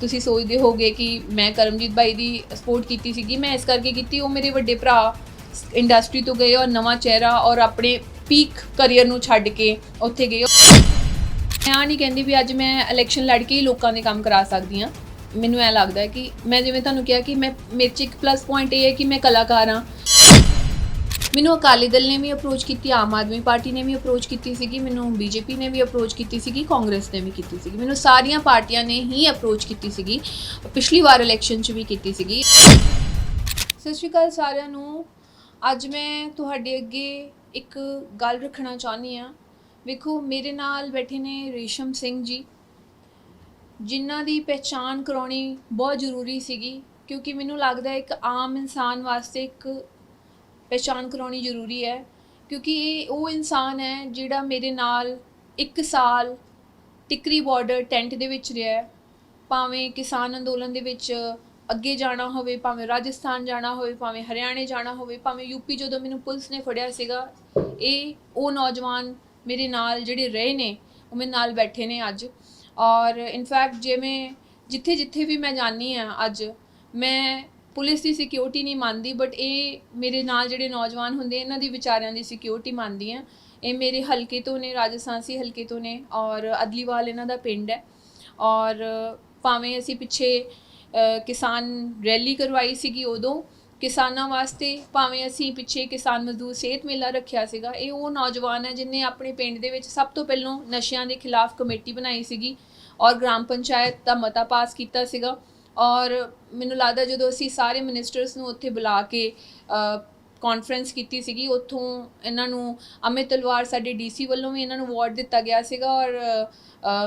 ਤੁਸੀਂ ਸੋਚਦੇ ਹੋਗੇ ਕਿ ਮੈਂ ਕਰਮਜੀਤ ਬਾਈ ਦੀ ਸਪੋਰਟ ਕੀਤੀ ਸੀਗੀ, ਮੈਂ ਇਸ ਕਰਕੇ ਕੀਤੀ, ਉਹ ਮੇਰੇ ਵੱਡੇ ਭਰਾ ਇੰਡਸਟਰੀ ਤੋਂ ਗਏ ਔਰ ਨਵਾਂ ਚਿਹਰਾ ਔਰ ਆਪਣੇ ਪੀਕ ਕੈਰੀਅਰ ਨੂੰ ਛੱਡ ਕੇ ਉੱਥੇ ਗਏ। ਮੈਂ ਨਹੀਂ ਕਹਿੰਦੀ ਵੀ ਅੱਜ ਮੈਂ ਇਲੈਕਸ਼ਨ ਲੜ ਕੇ ਹੀ ਲੋਕਾਂ ਦੇ ਕੰਮ ਕਰਾ ਸਕਦੀ ਹਾਂ। ਮੈਨੂੰ ਐ ਲੱਗਦਾ ਕਿ ਮੈਂ ਜਿਵੇਂ ਤੁਹਾਨੂੰ ਕਿਹਾ ਕਿ ਮੈਂ, ਮੇਰੇ 'ਚ ਇੱਕ ਪਲੱਸ ਪੁਆਇੰਟ ਇਹ ਹੈ ਕਿ ਮੈਂ ਕਲਾਕਾਰ ਹਾਂ। ਮੈਨੂੰ ਅਕਾਲੀ ਦਲ ਨੇ ਵੀ ਅਪਰੋਚ ਕੀਤੀ, ਆਮ ਆਦਮੀ ਪਾਰਟੀ ਨੇ ਵੀ ਅਪਰੋਚ ਕੀਤੀ ਸੀਗੀ, ਮੈਨੂੰ ਬੀਜੇਪੀ ਨੇ ਵੀ ਅਪਰੋਚ ਕੀਤੀ ਸੀਗੀ, ਕਾਂਗਰਸ ਨੇ ਵੀ ਕੀਤੀ ਸੀਗੀ। ਮੈਨੂੰ ਸਾਰੀਆਂ ਪਾਰਟੀਆਂ ਨੇ ਹੀ ਅਪਰੋਚ ਕੀਤੀ ਸੀਗੀ, ਪਿਛਲੀ ਵਾਰ ਇਲੈਕਸ਼ਨ 'ਚ ਵੀ ਕੀਤੀ ਸੀਗੀ। ਸਤਿ ਸ਼੍ਰੀ ਅਕਾਲ ਸਾਰਿਆਂ ਨੂੰ। ਅੱਜ ਮੈਂ ਤੁਹਾਡੇ ਅੱਗੇ ਇੱਕ ਗੱਲ ਰੱਖਣਾ ਚਾਹੁੰਦੀ ਆ ਵੇਖੋ, ਮੇਰੇ ਨਾਲ ਬੈਠੇ ਨੇ ਰੇਸ਼ਮ ਸਿੰਘ ਜੀ, ਜਿਨ੍ਹਾਂ ਦੀ ਪਹਿਚਾਣ ਕਰਾਉਣੀ ਬਹੁਤ ਜ਼ਰੂਰੀ ਸੀਗੀ, ਕਿਉਂਕਿ ਮੈਨੂੰ ਲੱਗਦਾ ਇੱਕ ਆਮ ਇਨਸਾਨ ਵਾਸਤੇ ਇੱਕ ਪਹਿਚਾਣ ਕਰਾਉਣੀ ਜ਼ਰੂਰੀ ਹੈ, ਕਿਉਂਕਿ ਇਹ ਉਹ ਇਨਸਾਨ ਹੈ ਜਿਹੜਾ ਮੇਰੇ ਨਾਲ 1 ਸਾਲ ਟਿਕਰੀ ਬਾਰਡਰ ਟੈਂਟ ਦੇ ਵਿੱਚ ਰਿਹਾ ਭਾਵੇਂ ਕਿਸਾਨ ਅੰਦੋਲਨ ਦੇ ਵਿੱਚ ਅੱਗੇ ਜਾਣਾ ਹੋਵੇ, ਭਾਵੇਂ ਰਾਜਸਥਾਨ ਜਾਣਾ ਹੋਵੇ, ਭਾਵੇਂ ਹਰਿਆਣੇ ਜਾਣਾ ਹੋਵੇ, ਭਾਵੇਂ ਯੂਪੀ ਜਦੋਂ ਮੈਨੂੰ ਪੁਲਿਸ ਨੇ ਫੜਿਆ ਸੀਗਾ, ਇਹ ਉਹ ਨੌਜਵਾਨ ਮੇਰੇ ਨਾਲ ਜਿਹੜੇ ਰਹੇ ਨੇ, ਉਹ ਮੇਰੇ ਨਾਲ ਬੈਠੇ ਨੇ ਅੱਜ। ਔਰ ਇਨਫੈਕਟ ਜਿਵੇਂ ਜਿੱਥੇ ਜਿੱਥੇ ਵੀ ਮੈਂ ਜਾਣੀ ਆ ਅੱਜ, ਮੈਂ ਪੁਲਿਸ ਦੀ ਸਿਕਿਉਰਿਟੀ ਨਹੀਂ ਮੰਨਦੀ ਬਟ ਇਹ ਮੇਰੇ ਨਾਲ ਜਿਹੜੇ ਨੌਜਵਾਨ ਹੁੰਦੇ, ਇਹਨਾਂ ਦੀ ਵਿਚਾਰਿਆਂ ਦੀ ਸਿਕਿਉਰਿਟੀ ਮੰਨਦੀ ਆ। ਇਹ ਮੇਰੇ ਹਲਕੇ ਤੋਂ ਨੇ ਰਾਜਸਥਾਨਸੀ ਹਲਕੇ ਤੋਂ ਨੇ, ਔਰ ਅਦਲੀਵਾਲ ਇਹਨਾਂ ਦਾ ਪਿੰਡ ਹੈ। ਔਰ ਭਾਵੇਂ ਅਸੀਂ ਪਿੱਛੇ ਕਿਸਾਨ ਰੈਲੀ ਕਰਵਾਈ ਸੀਗੀ ਉਦੋਂ, ਕਿਸਾਨਾਂ ਵਾਸਤੇ ਭਾਵੇਂ ਅਸੀਂ ਪਿੱਛੇ ਕਿਸਾਨ ਮਜ਼ਦੂਰ ਸਿਹਤ ਮੇਲਾ ਰੱਖਿਆ ਸੀਗਾ, ਇਹ ਉਹ ਨੌਜਵਾਨ ਹੈ ਜਿਨੇ ਆਪਣੇ ਪਿੰਡ ਦੇ ਵਿੱਚ ਸਭ ਤੋਂ ਪਹਿਲਾਂ ਨਸ਼ਿਆਂ ਦੇ ਖਿਲਾਫ ਕਮੇਟੀ ਬਣਾਈ ਸੀਗੀ, ਔਰ ਗ੍ਰਾਮ ਪੰਚਾਇਤ ਦਾ ਮਤਾ ਪਾਸ ਕੀਤਾ ਸੀਗਾ। ਔਰ ਮੈਨੂੰ ਲੱਗਦਾ ਜਦੋਂ ਅਸੀਂ ਸਾਰੇ ਮਿਨਿਸਟਰਸ ਨੂੰ ਉੱਥੇ ਬੁਲਾ ਕੇ ਕਾਨਫਰੰਸ ਕੀਤੀ ਸੀਗੀ, ਉੱਥੋਂ ਇਹਨਾਂ ਨੂੰ ਅਮਿਤ ਤਲਵਾਰ ਸਾਡੇ ਡੀਸੀ ਵੱਲੋਂ ਵੀ ਇਹਨਾਂ ਨੂੰ ਅਵਾਰਡ ਦਿੱਤਾ ਗਿਆ ਸੀਗਾ ਔਰ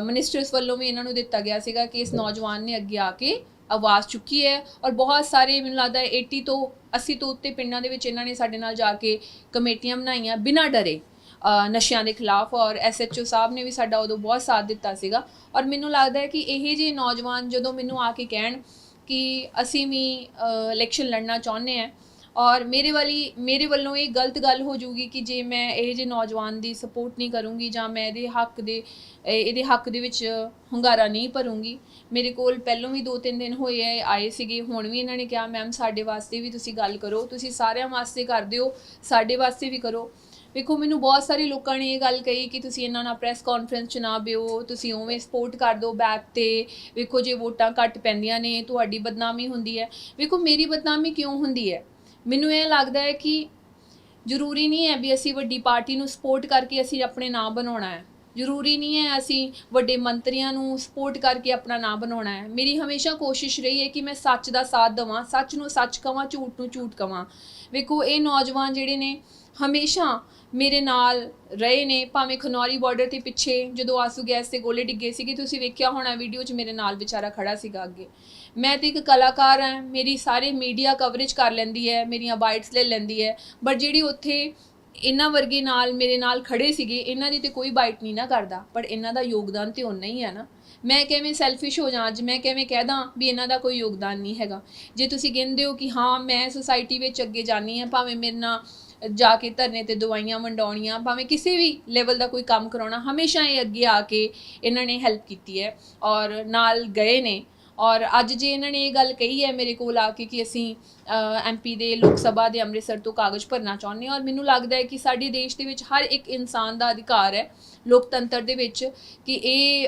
ਮਿਨਿਸਟਰਸ ਵੱਲੋਂ ਵੀ ਇਹਨਾਂ ਨੂੰ ਦਿੱਤਾ ਗਿਆ ਸੀਗਾ ਕਿ ਇਸ ਨੌਜਵਾਨ ਨੇ ਅੱਗੇ ਆ ਕੇ ਆਵਾਜ਼ ਚੁੱਕੀ ਹੈ ਔਰ ਬਹੁਤ ਸਾਰੇ ਮੈਨੂੰ ਲੱਗਦਾ ਹੈ 80 ਤੋਂ 80 ਤੋਂ ਉੱਤੇ ਪਿੰਡਾਂ ਦੇ ਵਿੱਚ ਇਹਨਾਂ ਨੇ ਸਾਡੇ ਨਾਲ ਜਾ ਕੇ ਕਮੇਟੀਆਂ ਬਣਾਈਆਂ ਬਿਨਾਂ ਡਰੇ। ਨਸ਼ਿਆਂ ਦੇ ਖਿਲਾਫ ਔਰ ਐਸਐਚਓ ਸਾਹਿਬ ਨੇ ਵੀ ਸਾਡਾ ਉਦੋਂ ਬਹੁਤ ਸਾਥ ਦਿੱਤਾ ਸੀਗਾ। ਔਰ ਮੈਨੂੰ ਲੱਗਦਾ ਹੈ ਕਿ ਇਹ ਜਿਹੇ ਨੌਜਵਾਨ ਜਦੋਂ ਮੈਨੂੰ ਆ ਕੇ ਕਹਿਣ ਕਿ ਅਸੀਂ ਵੀ ਇਲੈਕਸ਼ਨ ਲੜਨਾ ਚਾਹੁੰਦੇ ਆ ਔਰ ਮੇਰੇ ਵਾਲੀ, ਮੇਰੇ ਵੱਲੋਂ ਇਹ ਗਲਤ ਗੱਲ ਹੋ ਜੂਗੀ ਕਿ ਜੇ ਮੈਂ ਇਹ ਜਿਹੇ ਨੌਜਵਾਨ ਦੀ ਸਪੋਰਟ ਨਹੀਂ ਕਰੂੰਗੀ ਜਾਂ ਮੈਂ ਇਹਦੇ ਹੱਕ ਦੇ ਇਹਦੇ ਹੱਕ ਦੇ ਵਿੱਚ ਹੁੰਗਾਰਾ ਨਹੀਂ ਭਰੂੰਗੀ। ਮੇਰੇ ਕੋਲ ਪਹਿਲੋਂ ਵੀ 2-3 ਦਿਨ ਹੋਏ ਆ ਆਏ ਸੀਗੇ, ਹੁਣ ਵੀ ਇਹਨਾਂ ਨੇ ਕਿਹਾ ਮੈਮ ਸਾਡੇ ਵਾਸਤੇ ਵੀ ਤੁਸੀਂ ਗੱਲ ਕਰੋ, ਤੁਸੀਂ ਸਾਰਿਆਂ ਵਾਸਤੇ ਕਰਦੇ ਹੋ ਸਾਡੇ ਵਾਸਤੇ ਵੀ ਕਰੋ। ਵੇਖੋ, ਮੈਨੂੰ ਬਹੁਤ ਸਾਰੇ ਲੋਕਾਂ ਨੇ ਇਹ ਗੱਲ ਕਹੀ ਕਿ ਤੁਸੀਂ ਇਹਨਾਂ ਨਾਲ ਪ੍ਰੈਸ ਕਾਨਫਰੰਸ ਚ ਨਾ ਬਿਓ ਤੁਸੀਂ ਉਵੇਂ ਸਪੋਰਟ ਕਰ ਦਿਓ ਬੈਕ ਤੇ। ਵੇਖੋ, ਜੇ ਵੋਟਾਂ ਘੱਟ ਪੈਂਦੀਆਂ ਨੇ, ਤੁਹਾਡੀ ਬਦਨਾਮੀ ਹੁੰਦੀ ਹੈ। ਵੇਖੋ, ਮੇਰੀ ਬਦਨਾਮੀ ਕਿਉਂ ਹੁੰਦੀ ਹੈ? ਮੈਨੂੰ ਇਹ ਲੱਗਦਾ ਹੈ ਕਿ ਜ਼ਰੂਰੀ ਨਹੀਂ ਹੈ ਵੀ ਅਸੀਂ ਵੱਡੀ ਪਾਰਟੀ ਨੂੰ ਸਪੋਰਟ ਕਰਕੇ ਅਸੀਂ ਆਪਣੇ ਨਾਮ ਬਣਾਉਣਾ ਹੈ। ਜ਼ਰੂਰੀ ਨਹੀਂ ਹੈ ਅਸੀਂ ਵੱਡੇ ਮੰਤਰੀਆਂ ਨੂੰ ਸਪੋਰਟ ਕਰਕੇ ਆਪਣਾ ਨਾਮ ਬਣਾਉਣਾ ਹੈ। ਮੇਰੀ ਹਮੇਸ਼ਾ ਕੋਸ਼ਿਸ਼ ਰਹੀ ਹੈ ਕਿ ਮੈਂ ਸੱਚ ਦਾ ਸਾਥ ਦਵਾਂ, ਸੱਚ ਨੂੰ ਸੱਚ ਕਵਾਂ, ਝੂਠ ਨੂੰ ਝੂਠ ਕਵਾਂ। ਵੇਖੋ, ਇਹ ਨੌਜਵਾਨ ਜਿਹੜੇ ਨੇ, ਹਮੇਸ਼ਾ ਮੇਰੇ ਨਾਲ ਰਹੇ ਨੇ, ਭਾਵੇਂ ਖਨੌਰੀ ਬਾਰਡਰ ਤੇ ਪਿੱਛੇ ਜਦੋਂ ਆਸੂ ਗੈਸ ਤੇ ਗੋਲੇ ਡਿੱਗੇ ਸੀਗੇ, ਤੁਸੀਂ ਵੇਖਿਆ ਹੋਣਾ ਵੀਡੀਓ 'ਚ ਮੇਰੇ ਨਾਲ ਵਿਚਾਰਾ ਖੜਾ ਸੀਗਾ ਅੱਗੇ। ਮੈਂ ਤੇ ਇੱਕ ਕਲਾਕਾਰ ਹਾਂ, ਮੇਰੀ ਸਾਰੇ ਮੀਡੀਆ ਕਵਰੇਜ ਕਰ ਲੈਂਦੀ ਹੈ, ਮੇਰੀਆਂ ਬਾਈਟਸ ਲੈ ਲੈਂਦੀ ਹੈ ਬਟ ਜਿਹੜੀ ਉੱਥੇ ਇਹਨਾਂ ਵਰਗੇ ਨਾਲ ਮੇਰੇ ਨਾਲ ਖੜੇ ਸੀਗੇ, ਇਹਨਾਂ ਦੀ ਤੇ ਕੋਈ ਬਾਈਟ ਨਹੀਂ ਨਾ ਕਰਦਾ ਪਰ ਇਹਨਾਂ ਦਾ ਯੋਗਦਾਨ ਤੇ ਉਨਾ ਹੀ ਹੈ ਨਾ। ਮੈਂ ਕਿਵੇਂ ਸੈਲਫਿਸ਼ ਹੋ ਜਾਂ ਅੱਜ, ਮੈਂ ਕਿਵੇਂ ਕਹਿ ਦਾਂ ਵੀ ਇਹਨਾਂ ਦਾ ਕੋਈ ਯੋਗਦਾਨ ਨਹੀਂ ਹੈਗਾ। ਜੇ ਤੁਸੀਂ ਕਹਿੰਦੇ ਹੋ ਕਿ ਹਾਂ, ਮੈਂ ਸੁਸਾਇਟੀ ਵਿੱਚ ਅੱਗੇ ਜਾਣੀ ਹੈ, ਭਾਵੇਂ ਮੇਰੇ ਨਾਲ ਜਾ ਕੇ ਧਰਨੇ ਤੇ ਦਵਾਈਆਂ ਵੰਡਾਉਣੀਆਂ, ਭਾਵੇਂ ਕਿਸੇ ਵੀ ਲੈਵਲ ਦਾ ਕੋਈ ਕੰਮ ਕਰਾਉਣਾ, ਹਮੇਸ਼ਾ ਇਹ ਅੱਗੇ ਆ ਕੇ ਇਹਨਾਂ ਨੇ ਹੈਲਪ ਕੀਤੀ ਹੈ ਔਰ ਨਾਲ ਗਏ ਨੇ। ਔਰ ਅੱਜ ਜੇ ਇਹਨਾਂ ਨੇ ਇਹ ਗੱਲ ਕਹੀ ਹੈ ਮੇਰੇ ਕੋਲ ਆ ਕੇ ਕਿ ਅਸੀਂ ਐਮਪੀ ਦੇ ਲੋਕ ਸਭਾ ਦੇ ਅੰਮ੍ਰਿਤਸਰ ਤੋਂ ਕਾਗਜ਼ ਭਰਨਾ ਚਾਹੁੰਦੇ ਹਾਂ ਔਰ ਮੈਨੂੰ ਲੱਗਦਾ ਹੈ ਕਿ ਸਾਡੇ ਦੇਸ਼ ਦੇ ਵਿੱਚ ਹਰ ਇੱਕ ਇਨਸਾਨ ਦਾ ਅਧਿਕਾਰ ਹੈ ਲੋਕਤੰਤਰ ਦੇ ਵਿੱਚ ਕਿ ਇਹ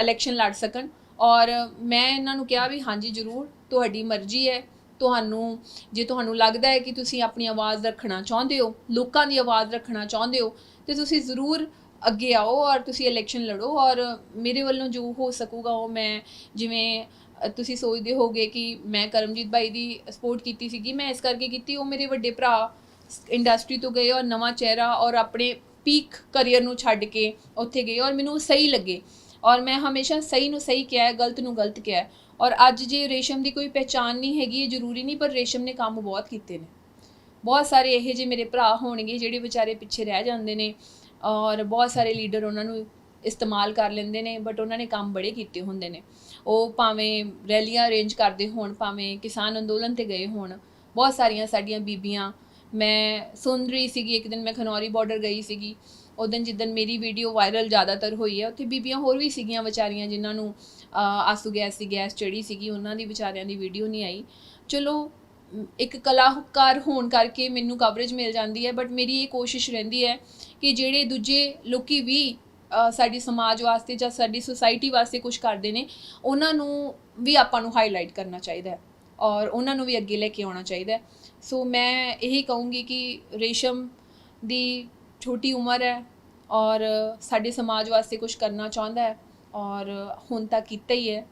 ਇਲੈਕਸ਼ਨ ਲੜ ਸਕਣ। ਔਰ ਮੈਂ ਇਹਨਾਂ ਨੂੰ ਕਿਹਾ ਵੀ ਹਾਂਜੀ ਜ਼ਰੂਰ, ਤੁਹਾਡੀ ਮਰਜ਼ੀ ਹੈ। ਤੁਹਾਨੂੰ, ਜੇ ਤੁਹਾਨੂੰ ਲੱਗਦਾ ਹੈ ਕਿ ਤੁਸੀਂ ਆਪਣੀ ਆਵਾਜ਼ ਰੱਖਣਾ ਚਾਹੁੰਦੇ ਹੋ, ਲੋਕਾਂ ਦੀ ਆਵਾਜ਼ ਰੱਖਣਾ ਚਾਹੁੰਦੇ ਹੋ, ਤੇ ਤੁਸੀਂ ਜ਼ਰੂਰ ਅੱਗੇ ਆਓ ਔਰ ਤੁਸੀਂ ਇਲੈਕਸ਼ਨ ਲੜੋ ਔਰ ਮੇਰੇ ਵੱਲੋਂ ਜੋ ਹੋ ਸਕੂਗਾ ਉਹ ਮੈਂ ਜਿਵੇਂ ਤੁਸੀਂ ਸੋਚਦੇ ਹੋਗੇ ਕਿ ਮੈਂ ਕਰਮਜੀਤ ਬਾਈ ਦੀ ਸਪੋਰਟ ਕੀਤੀ ਸੀਗੀ, ਮੈਂ ਇਸ ਕਰਕੇ ਕੀਤੀ, ਉਹ ਮੇਰੇ ਵੱਡੇ ਭਰਾ ਇੰਡਸਟਰੀ ਤੋਂ ਗਏ ਔਰ ਨਵਾਂ ਚਿਹਰਾ ਔਰ ਆਪਣੇ ਪੀਕ ਕਰੀਅਰ ਨੂੰ ਛੱਡ ਕੇ ਉੱਥੇ ਗਏ ਔਰ ਮੈਨੂੰ ਸਹੀ ਲੱਗੇ ਔਰ ਮੈਂ ਹਮੇਸ਼ਾ ਸਹੀ ਨੂੰ ਸਹੀ ਕਿਹਾ ਹੈ, ਗਲਤ ਨੂੰ ਗਲਤ ਕਿਹਾ ਹੈ। ਔਰ ਅੱਜ ਜੇ ਰੇਸ਼ਮ ਦੀ ਕੋਈ ਪਹਿਚਾਨ ਨਹੀਂ ਹੈਗੀ, ਇਹ ਜ਼ਰੂਰੀ ਨਹੀਂ, ਪਰ ਰੇਸ਼ਮ ਨੇ ਕੰਮ ਬਹੁਤ ਕੀਤੇ ਨੇ। ਬਹੁਤ ਸਾਰੇ ਇਹੋ ਜਿਹੇ ਮੇਰੇ ਭਰਾ ਹੋਣਗੇ ਜਿਹੜੇ ਵਿਚਾਰੇ ਪਿੱਛੇ ਰਹਿ ਜਾਂਦੇ ਨੇ ਔਰ ਬਹੁਤ ਸਾਰੇ ਲੀਡਰ ਉਹਨਾਂ ਨੂੰ ਇਸਤੇਮਾਲ ਕਰ ਲੈਂਦੇ ਨੇ ਬਟ ਉਹਨਾਂ ਨੇ ਕੰਮ ਬੜੇ ਕੀਤੇ ਹੁੰਦੇ ਨੇ। ਉਹ ਭਾਵੇਂ ਰੈਲੀਆਂ ਅਰੇਂਜ ਕਰਦੇ ਹੋਣ, ਭਾਵੇਂ ਕਿਸਾਨ ਅੰਦੋਲਨ ਤੇ ਗਏ ਹੋਣ, ਬਹੁਤ ਸਾਰੀਆਂ ਸਾਡੀਆਂ ਬੀਬੀਆਂ। ਮੈਂ ਸੁਣ ਰਹੀ ਸੀਗੀ, ਇੱਕ ਦਿਨ ਮੈਂ ਖਨੌਰੀ ਬਾਰਡਰ ਗਈ ਸੀਗੀ। ਉਹ ਦਿਨ ਜਿੱਦਨ ਮੇਰੀ ਵੀਡੀਓ ਵਾਇਰਲ ਜ਼ਿਆਦਾਤਰ ਹੋਈ ਹੈ, ਉੱਥੇ ਬੀਬੀਆਂ ਹੋਰ ਵੀ ਸੀਗੀਆਂ ਵਿਚਾਰੀਆਂ ਜਿਨ੍ਹਾਂ ਨੂੰ ਆਸੂ ਗੈਸ ਦੀ ਗੈਸ ਚੜੀ ਸੀਗੀ, ਉਹਨਾਂ ਦੀ ਵਿਚਾਰਿਆਂ ਦੀ ਵੀਡੀਓ ਨਹੀਂ ਆਈ। ਚਲੋ ਇੱਕ ਕਲਾਕਾਰ ਹੋਣ ਕਰਕੇ ਮੈਨੂੰ ਕਵਰੇਜ ਮਿਲ ਜਾਂਦੀ ਹੈ ਬਟ ਮੇਰੀ ਇਹ ਕੋਸ਼ਿਸ਼ ਰਹਿੰਦੀ ਹੈ ਕਿ ਜਿਹੜੇ ਦੂਜੇ ਲੋਕੀ ਵੀ ਸਾਡੀ ਸਮਾਜ ਵਾਸਤੇ ਜਾਂ ਸਾਡੀ ਸੁਸਾਇਟੀ ਵਾਸਤੇ ਕੁਝ ਕਰਦੇ ਨੇ, ਉਹਨਾਂ ਨੂੰ ਵੀ ਆਪਾਂ ਨੂੰ ਹਾਈਲਾਈਟ ਕਰਨਾ ਚਾਹੀਦਾ ਹੈ ਔਰ ਉਹਨਾਂ ਨੂੰ ਵੀ ਅੱਗੇ ਲੈ ਕੇ ਆਉਣਾ ਚਾਹੀਦਾ ਸੋ ਮੈਂ ਇਹੀ ਕਹੂੰਗੀ ਕਿ ਰੇਸ਼ਮ ਦੀ ਛੋਟੀ ਉਮਰ ਹੈ ਔਰ ਸਾਡੇ ਸਮਾਜ ਵਾਸਤੇ ਕੁਝ ਕਰਨਾ ਚਾਹੁੰਦਾ ਹੈ ਔਰ ਹੁਣ ਤਾਂ ਕੀਤਾ ਹੀ ਹੈ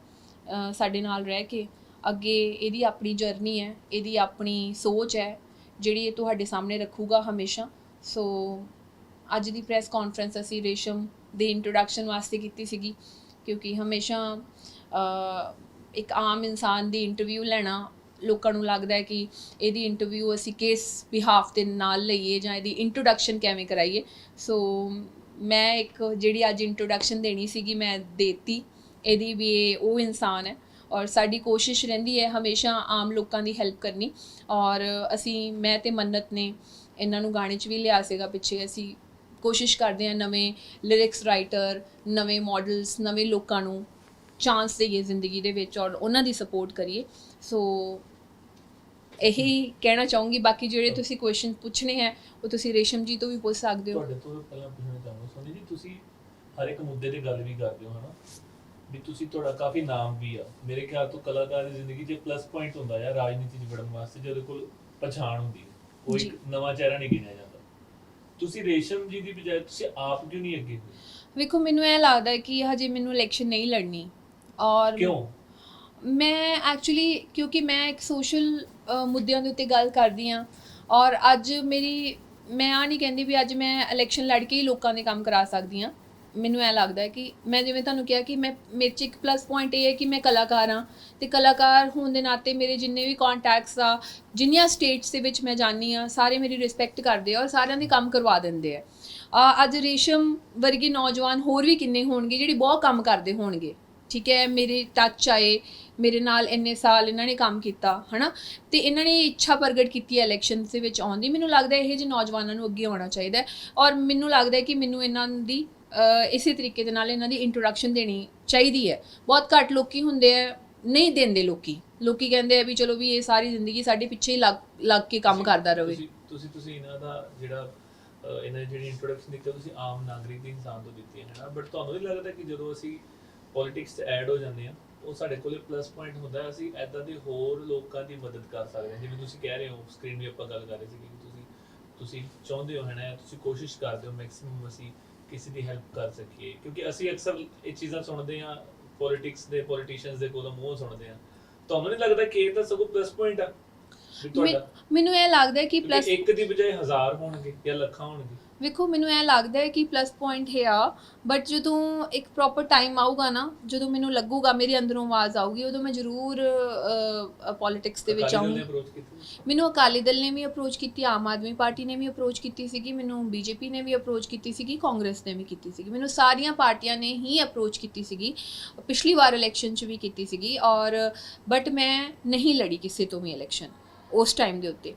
ਸਾਡੇ ਨਾਲ ਰਹਿ ਕੇ। ਅੱਗੇ ਇਹਦੀ ਆਪਣੀ ਜਰਨੀ ਹੈ, ਇਹਦੀ ਆਪਣੀ ਸੋਚ ਹੈ, ਜਿਹੜੀ ਇਹ ਤੁਹਾਡੇ ਸਾਹਮਣੇ ਰੱਖੂਗਾ ਹਮੇਸ਼ਾ। ਸੋ ਅੱਜ ਦੀ ਪ੍ਰੈਸ ਕਾਨਫਰੰਸ ਅਸੀਂ ਰੇਸ਼ਮ ਦੇ ਇੰਟਰੋਡਕਸ਼ਨ ਵਾਸਤੇ ਕੀਤੀ ਸੀਗੀ, ਕਿਉਂਕਿ ਹਮੇਸ਼ਾ ਇੱਕ ਆਮ ਇਨਸਾਨ ਦੀ ਇੰਟਰਵਿਊ ਲੈਣਾ ਲੋਕਾਂ ਨੂੰ ਲੱਗਦਾ ਹੈ ਕਿ ਇਹਦੀ ਇੰਟਰਵਿਊ ਅਸੀਂ ਕਿਸ ਬਿਹਾਫ ਦੇ ਨਾਲ ਲਈਏ ਜਾਂ ਇਹਦੀ ਇੰਟਰੋਡਕਸ਼ਨ ਕਿਵੇਂ ਕਰਾਈਏ। ਸੋ ਮੈਂ ਇੱਕ ਜਿਹੜੀ ਅੱਜ ਇੰਟਰੋਡਕਸ਼ਨ ਦੇਣੀ ਸੀਗੀ, ਮੈਂ ਦੇਤੀ। ਇਹਦੀ ਵੀ ਇਹ ਉਹ ਇਨਸਾਨ ਹੈ ਔਰ ਸਾਡੀ ਕੋਸ਼ਿਸ਼ ਰਹਿੰਦੀ ਹੈ ਹਮੇਸ਼ਾ ਆਮ ਲੋਕਾਂ ਦੀ ਹੈਲਪ ਕਰਨੀ। ਔਰ ਅਸੀਂ, ਮੈਂ ਤੇ ਮੰਨਤ ਨੇ ਇਹਨਾਂ ਨੂੰ ਗਾਣੇ 'ਚ ਵੀ ਲਿਆ ਸੀਗਾ ਪਿੱਛੇ। ਅਸੀਂ ਕੋਸ਼ਿਸ਼ ਕਰਦੇ ਹਾਂ ਨਵੇਂ ਲਿਰਿਕਸ ਰਾਈਟਰ ਨਵੇਂ ਮਾਡਲਸ ਨਵੇਂ ਲੋਕਾਂ ਨੂੰ ਚਾਂਸ ਦੇਈਏ ਜ਼ਿੰਦਗੀ ਦੇ ਵਿੱਚ ਔਰ ਉਹਨਾਂ ਦੀ ਸਪੋਰਟ ਕਰੀਏ। ਸੋ ਇਹੀ ਕਹਿਣਾ ਚਾਹੂੰਗੀ ਬਾਕੀ ਜਿਹੜੇ ਤੁਸੀਂ ਕੁਐਸਚਨ ਪੁੱਛਣੇ ਹੈ ਉਹ ਤੁਸੀਂ ਰੇਸ਼ਮ ਜੀ ਤੋਂ ਵੀ ਪੁੱਛ ਸਕਦੇ ਹੋ। ਤੁਹਾਡੇ ਤੋਂ ਪਹਿਲਾਂ ਪੁੱਛਣਾ ਚਾਹੁੰਦਾ ਸੋਨੀ ਜੀ ਤੁਸੀਂ ਹਰ ਇੱਕ ਮੁੱਦੇ ਤੇ ਗੱਲ ਵੀ ਕਰਦੇ ਹੋ ਹਨਾ? ਵੀ ਤੁਸੀਂ ਤੁਹਾਡਾ ਕਾਫੀ ਨਾਮ ਵੀ ਆ। ਮੇਰੇ ਖਿਆਲ ਤੋਂ ਕਲਾਕਾਰ ਦੀ ਜ਼ਿੰਦਗੀ 'ਚ ਪਲੱਸ ਪੁਆਇੰਟ ਹੁੰਦਾ ਆ ਰਾਜਨੀਤੀ 'ਚ ਵੜਨ ਵਾਸਤੇ ਜਿਹਦੇ ਕੋਲ ਪਛਾਣ ਹੁੰਦੀ ਹੈ। ਕੋਈ ਜੀ। ਨਵਾਂ ਚਿਹਰਾ ਨਹੀਂ ਗਿਣਿਆ ਜਾਂਦਾ। ਤੁਸੀਂ ਰੇਸ਼ਮ ਜੀ ਦੀ ਬਜਾਏ ਤੁਸੀਂ ਆਪ ਕਿਉਂ ਨਹੀਂ ਅੱਗੇ ਹੋਏ? ਵੇਖੋ ਮੈਨੂੰ ਇਹ ਲੱਗਦਾ ਹੈ ਕਿ ਹਜੇ ਮੈਨੂੰ ਇਲੈਕਸ਼ਨ ਨਹੀਂ ਲੜਨੀ ਔਰ ਕਿਉਂ? ਮੈਂ ਐਕਚੁਅਲੀ ਕਿਉਂਕਿ ਮੈਂ ਇੱਕ ਸੋਸ਼ਲ ਮੁੱਦਿਆਂ ਦੇ ਉੱਤੇ ਗੱਲ ਕਰਦੀ ਆ। ਔਰ ਅੱਜ ਮੇਰੀ ਮੈਂ ਆ ਨਹੀਂ ਕਹਿੰਦੀ ਵੀ ਅੱਜ ਮੈਂ ਇਲੈਕਸ਼ਨ ਲੜ ਕੇ ਹੀ ਲੋਕਾਂ ਦੇ ਕੰਮ ਕਰਾ ਸਕਦੀ ਆ। ਮੈਨੂੰ ਐ ਲੱਗਦਾ ਹੈ ਕਿ ਮੈਂ ਜਿਵੇਂ ਤੁਹਾਨੂੰ ਕਿਹਾ ਕਿ ਮੈਂ ਮੇਰੇ 'ਚ ਇੱਕ ਪਲੱਸ ਪੁਆਇੰਟ ਇਹ ਹੈ ਕਿ ਮੈਂ ਕਲਾਕਾਰ ਹਾਂ ਤੇ ਕਲਾਕਾਰ ਹੋਣ ਦੇ ਨਾਤੇ ਮੇਰੇ ਜਿੰਨੇ ਵੀ ਕੰਟੈਕਟਸ ਆ ਜਿੰਨੀਆਂ ਸਟੇਟਸ ਦੇ ਵਿੱਚ ਮੈਂ ਜਾਣੀ ਆ ਸਾਰੇ ਮੇਰੀ ਰਿਸਪੈਕਟ ਕਰਦੇ ਆ ਔਰ ਸਾਰਿਆਂ ਦੇ ਕੰਮ ਕਰਵਾ ਦਿੰਦੇ ਆ। ਆ, ਅੱਜ ਰੇਸ਼ਮ ਵਰਗੇ ਨੌਜਵਾਨ ਹੋਰ ਵੀ ਕਿੰਨੇ ਹੋਣਗੇ ਜਿਹੜੇ ਬਹੁਤ ਕੰਮ ਕਰਦੇ ਹੋਣਗੇ। ਠੀਕ ਹੈ ਮੇਰੇ ਟੱਚ ਆਏ ਮੇਰੇ ਨਾਲ ਇੰਨੇ ਸਾਲ ਇਹਨਾਂ ਨੇ ਕੰਮ ਕੀਤਾ ਹਨਾ? ਤੇ ਇਹਨਾਂ ਨੇ ਇੱਛਾ ਪ੍ਰਗਟ ਕੀਤੀ ਹੈ ਇਲੈਕਸ਼ਨ ਦੇ ਵਿੱਚ ਆਉਣ ਦੀ। ਮੈਨੂੰ ਲੱਗਦਾ ਇਹ ਜਿਹੇ ਨੌਜਵਾਨਾਂ ਨੂੰ ਅੱਗੇ ਆਉਣਾ ਚਾਹੀਦਾ ਹੈ ਔਰ ਮੈਨੂੰ ਲੱਗਦਾ ਹੈ ਕਿ ਮੈਨੂੰ ਇਹਨਾਂ ਦੀ ਇਸੇ ਤਰੀਕੇ ਦੇ ਨਾਲ ਇਹਨਾਂ ਦੀ ਇੰਟਰੋਡਕਸ਼ਨ ਦੇਣੀ ਚਾਹੀਦੀ ਹੈ। ਬਹੁਤ ਘੱਟ ਲੋਕੀ ਹੁੰਦੇ ਆ ਨਹੀਂ ਦਿੰਦੇ ਲੋਕੀ। ਲੋਕੀ ਕਹਿੰਦੇ ਆ ਵੀ ਚਲੋ ਵੀ ਇਹ ਸਾਰੀ ਜ਼ਿੰਦਗੀ ਸਾਡੇ ਪਿੱਛੇ ਹੀ ਲੱਗ ਲੱਗ ਕੇ ਕੰਮ ਕਰਦਾ ਰਹੇ ਤੁਸੀਂ ਤੁਸੀਂ ਇਹਨਾਂ ਦਾ ਜਿਹੜਾ ਇਹਨਾਂ ਦੀ ਜਿਹੜੀ ਇੰਟਰੋਡਕਸ਼ਨ ਦਿੱਤੀ ਤੁਸੀਂ ਆਮ ਨਾਗਰਿਕ ਦੇ ਇਨਸਾਨ ਤੋਂ ਦਿੱਤੀ ਹੈ ਨਾ? ਬਟ ਤੁਹਾਨੂੰ ਨਹੀਂ ਲੱਗਦਾ ਕਿ ਜਦੋਂ ਅਸੀਂ ਪੋਲਿਟਿਕਸ 'ਚ ਐਡ ਹੋ ਜਾਂਦੇ ਆ ਉਹ ਸਾਡੇ ਕੋਲੇ ਪਲੱਸ ਪੁਆਇੰਟ ਹੁੰਦਾ ਹੈ, ਅਸੀਂ ਐਦਾਂ ਦੇ ਹੋਰ ਲੋਕਾਂ ਦੀ ਮਦਦ ਕਰ ਸਕਦੇ ਹਾਂ। ਜਿਵੇਂ ਤੁਸੀਂ ਕਹਿ ਰਹੇ ਹੋ ਸਕਰੀਨ ਵੀ ਆਪਾਂ ਗੱਲ ਕਰ ਰਹੇ ਸੀ ਕਿ ਤੁਸੀਂ ਤੁਸੀਂ ਚਾਹੁੰਦੇ ਹੋ ਹੈ ਨਾ ਤੁਸੀਂ ਕੋਸ਼ਿਸ਼ ਕਰਦੇ ਹੋ ਮੈਕਸਿਮਮ ਅਸੀਂ ਕਿਸੇ ਦੀ ਹੈਲਪ ਕਰ ਸਕੀਏ। ਕਿਉਂਕਿ ਅਸੀਂ ਅਕਸਰ ਇਹ ਚੀਜ਼ਾਂ ਸੁਣਦੇ ਹਾਂ ਪੋਲਿਟਿਕਸ ਦੇ ਪੋਲੀਟੀਸ਼ੀਅਨਸ ਦੇ ਕੋਲੋਂ ਮੂੰਹ ਸੁਣਦੇ ਆ ਤੁਹਾਨੂੰ ਨਹੀਂ ਲੱਗਦਾ ਕਿ ਇਹ ਤਾਂ ਸਗੋਂ ਪਲੱਸ ਪੁਆਇੰਟ ਆ? ਵੀ ਤੁਹਾਡਾ ਮੈਨੂੰ ਇਹ ਲੱਗਦਾ ਹੈ ਕਿ ਪਲੱਸ ਇੱਕ ਦੀ ਬਜਾਏ ਹਜ਼ਾਰ ਹੋਣਗੇ ਜਾਂ ਲੱਖਾਂ ਹੋਣਗੇ। ਵੇਖੋ ਮੈਨੂੰ ਇਹ ਲੱਗਦਾ ਹੈ ਕਿ ਪਲੱਸ ਪੁਆਇੰਟ ਹੈ ਆ ਬਟ ਜਦੋਂ ਇੱਕ ਪ੍ਰੋਪਰ ਟਾਈਮ ਆਊਗਾ ਨਾ ਜਦੋਂ ਮੈਨੂੰ ਲੱਗੂਗਾ ਮੇਰੇ ਅੰਦਰੋਂ ਆਵਾਜ਼ ਆਊਗੀ ਉਦੋਂ ਮੈਂ ਜ਼ਰੂਰ ਪੋਲਿਟਿਕਸ ਦੇ ਵਿੱਚ ਅਕਾਲੀ ਦਲ ਨੇ ਆਊਂ ਅਪਰੋਚ ਕੀਤੀ ਮੈਨੂੰ ਅਕਾਲੀ ਦਲ ਨੇ ਵੀ ਅਪਰੋਚ ਕੀਤੀ ਆਮ ਆਦਮੀ ਪਾਰਟੀ ਨੇ ਵੀ ਅਪਰੋਚ ਕੀਤੀ ਸੀਗੀ ਮੈਨੂੰ ਬੀਜੇਪੀ ਨੇ ਵੀ ਅਪਰੋਚ ਕੀਤੀ ਸੀਗੀ ਕਾਂਗਰਸ ਨੇ ਵੀ ਕੀਤੀ ਸੀਗੀ। ਮੈਨੂੰ ਸਾਰੀਆਂ ਪਾਰਟੀਆਂ ਨੇ ਹੀ ਅਪਰੋਚ ਕੀਤੀ ਸੀਗੀ ਪਿਛਲੀ ਵਾਰ ਇਲੈਕਸ਼ਨ 'ਚ ਵੀ ਕੀਤੀ ਸੀਗੀ ਔਰ ਬਟ ਮੈਂ ਨਹੀਂ ਲੜੀ ਕਿਸੇ ਤੋਂ ਵੀ ਇਲੈਕਸ਼ਨ ਉਸ ਟਾਈਮ ਦੇ ਉੱਤੇ।